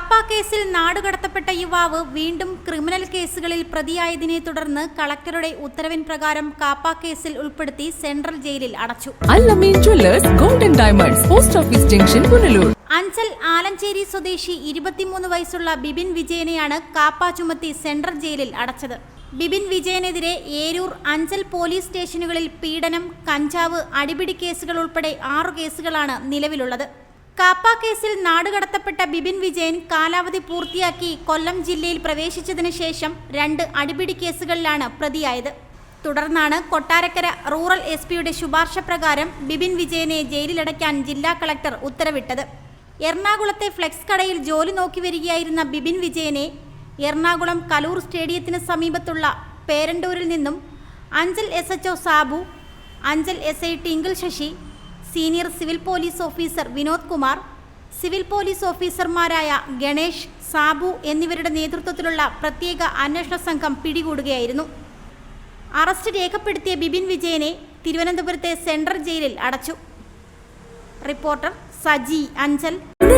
കാപ്പ കേസിൽ നാടുകടത്തപ്പെട്ട യുവാവ് വീണ്ടും ക്രിമിനൽ കേസുകളിൽ പ്രതിയായതിനെ തുടർന്ന് കളക്ടറുടെ ഉത്തരവിൻ പ്രകാരം കാപ്പ കേസിൽ ഉൾപ്പെടുത്തി സെൻട്രൽ ജയിലിൽ അടച്ചു. Golden diamonds post office junction Punalur. Anchal Alancheri സ്വദേശി ഇരുപത്തിമൂന്ന് വയസ്സുള്ള ബിബിൻ വിജയനെയാണ് കാപ്പ ചുമത്തി സെൻട്രൽ ജയിലിൽ അടച്ചത്. ബിബിൻ വിജയനെതിരെ ഏരൂർ അഞ്ചൽ പോലീസ് സ്റ്റേഷനുകളിൽ പീഡനം കഞ്ചാവ് അടിപിടി കേസുകൾ ഉൾപ്പെടെ ആറു കേസുകളാണ് നിലവിലുള്ളത്. കാപ്പ കേസിൽ നാടുകടത്തപ്പെട്ട ബിബിൻ വിജയൻ കാലാവധി പൂർത്തിയാക്കി കൊല്ലം ജില്ലയിൽ പ്രവേശിച്ചതിന് ശേഷം രണ്ട് അടിപിടി കേസുകളിലാണ് പ്രതിയായത്. തുടർന്നാണ് കൊട്ടാരക്കര റൂറൽ എസ് പിയുടെ ശുപാർശ പ്രകാരം ബിബിൻ വിജയനെ ജയിലിലടയ്ക്കാൻ ജില്ലാ കളക്ടർ ഉത്തരവിട്ടത്. എറണാകുളത്തെ ഫ്ലെക്സ് കടയിൽ ജോലി നോക്കി വരികയായിരുന്ന ബിബിൻ വിജയനെ എറണാകുളം കലൂർ സ്റ്റേഡിയത്തിന് സമീപത്തുള്ള പേരണ്ടൂരിൽ നിന്നും Anchal S H Sabu Anchal S I Tinkle Sasi senior civil police officer Vinod Kumar civil police ഓഫീസർമാരായ ഗണേഷ് സാബു എന്നിവരുടെ നേതൃത്വത്തിലുള്ള പ്രത്യേക അന്വേഷണ സംഘം പിടികൂടുകയായിരുന്നു. അറസ്റ്റ് രേഖപ്പെടുത്തിയ ബിബിൻ വിജയനെ തിരുവനന്തപുരത്തെ സെൻട്രൽ ജയിലിൽ അടച്ചു. റിപ്പോർട്ടർ സജി അഞ്ചൽ